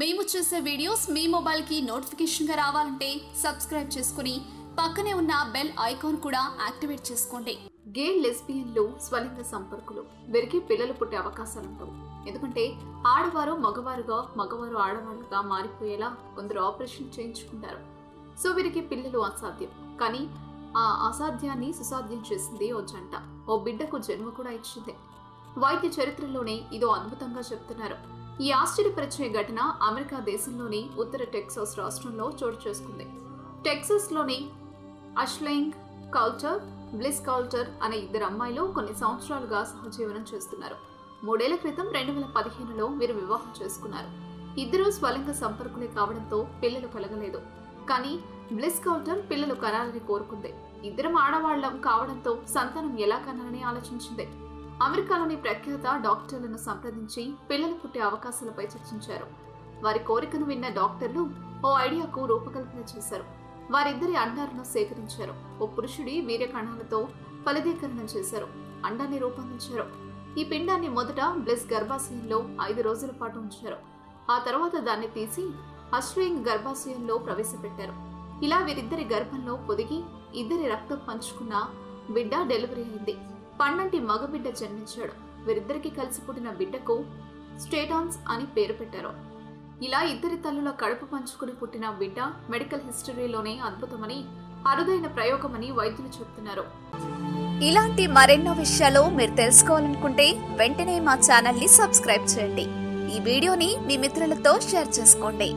మేము చేసే వీడియోస్ మీ మొబైల్కి నోటిఫికేషన్గా రావాలంటే సబ్స్క్రైబ్ చేసుకుని పక్కనే ఉన్న బెల్ ఐకాన్ కూడా యాక్టివేట్ చేసుకోండి. గే లెస్బియన్లు స్వలింగ సంపర్కులు. వీరికి పిల్లలు పుట్టే అవకాశాలు ఉండవు. ఎందుకంటే ఆడవారు మగవారుగా మగవారు ఆడవాళ్ళుగా మారిపోయేలా కొందరు ఆపరేషన్ చేయించుకుంటారు. సో వీరికి పిల్లలు అసాధ్యం. కానీ ఆ అసాధ్యాన్ని సుసాధ్యం చేసింది ఓ జంట. ఓ బిడ్డకు జన్మ కూడా ఇచ్చింది. వైద్య చరిత్రలోనే ఇదో అద్భుతంగా చెప్తున్నారు. ఈ ఆశ్చర్యపరిచే ఘటన అమెరికా దేశంలోని ఉత్తర టెక్సాస్ రాష్ట్రంలో చోటు చేసుకుంది. టెక్సాస్లోని అష్లైంగ్ కల్చర్ బ్లిస్ కల్చర్ అనే ఇద్దరు అమ్మాయిలు కొన్ని సంవత్సరాలుగా సహజీవనం చేస్తున్నారు. మూడేళ్ళ క్రితం రెండు వేల పదిహేనులో వీరు వివాహం చేసుకున్నారు. ఇద్దరూ స్వలింగ సంపర్కులే కావడంతో పిల్లలు కలగలేదు. కానీ బ్లిస్ కౌల్టర్ పిల్లలు కనాలని కోరుకుంది. ఇద్దరం ఆడవాళ్ళం కావడంతో సంతానం ఎలా కనాలని ఆలోచించింది. అమెరికాలోని ప్రఖ్యాత డాక్టర్లను సంప్రదించి పిల్లలు పుట్టే అవకాశాలపై చర్చించారు. వారి కోరికను విన్న డాక్టర్లు ఓ ఐడియాకు రూపకల్పన చేశారు. వారిద్దరి అండాలను సేకరించారు. ఓ పురుషుడి వీర్య కణాలతో ఫలదీకరణం చేశారు. అండాన్ని రూపొందించారు. ఈ పిండాన్ని మొదట బ్లెస్ గర్భాశయంలో ఐదు రోజుల పాటు ఉంచారు. ఆ తర్వాత దాన్ని తీసి అశ్వయింగ్ గర్భాశయంలో ప్రవేశపెట్టారు. ఇలా వీరిద్దరి గర్భంలో పొదిగి ఇద్దరి రక్తం పంచుకున్న బిడ్డ డెలివరీ అయింది. పండంటి మగబిడ్డ జన్మించాడు. వీరిద్దరికి కలిసి పుట్టిన బిడ్డకు స్టేటాన్స్ అని పేరు పెట్టారు. ఇలా ఇద్దరి తల్లుల కడుపు పంచుకుని పుట్టిన బిడ్డ మెడికల్ హిస్టరీలోనే అద్భుతమని అరుదైన ప్రయోగమని వైద్యులు చెబుతున్నారు ఇలాంటి మరెన్నో విషయాలు మీరు తెలుసుకోవాలనుకుంటే వెంటనే మా ఛానల్ని సబ్స్క్రైబ్ చేయండి. ఈ వీడియోని మీ మిత్రులతో షేర్ చేసుకోండి.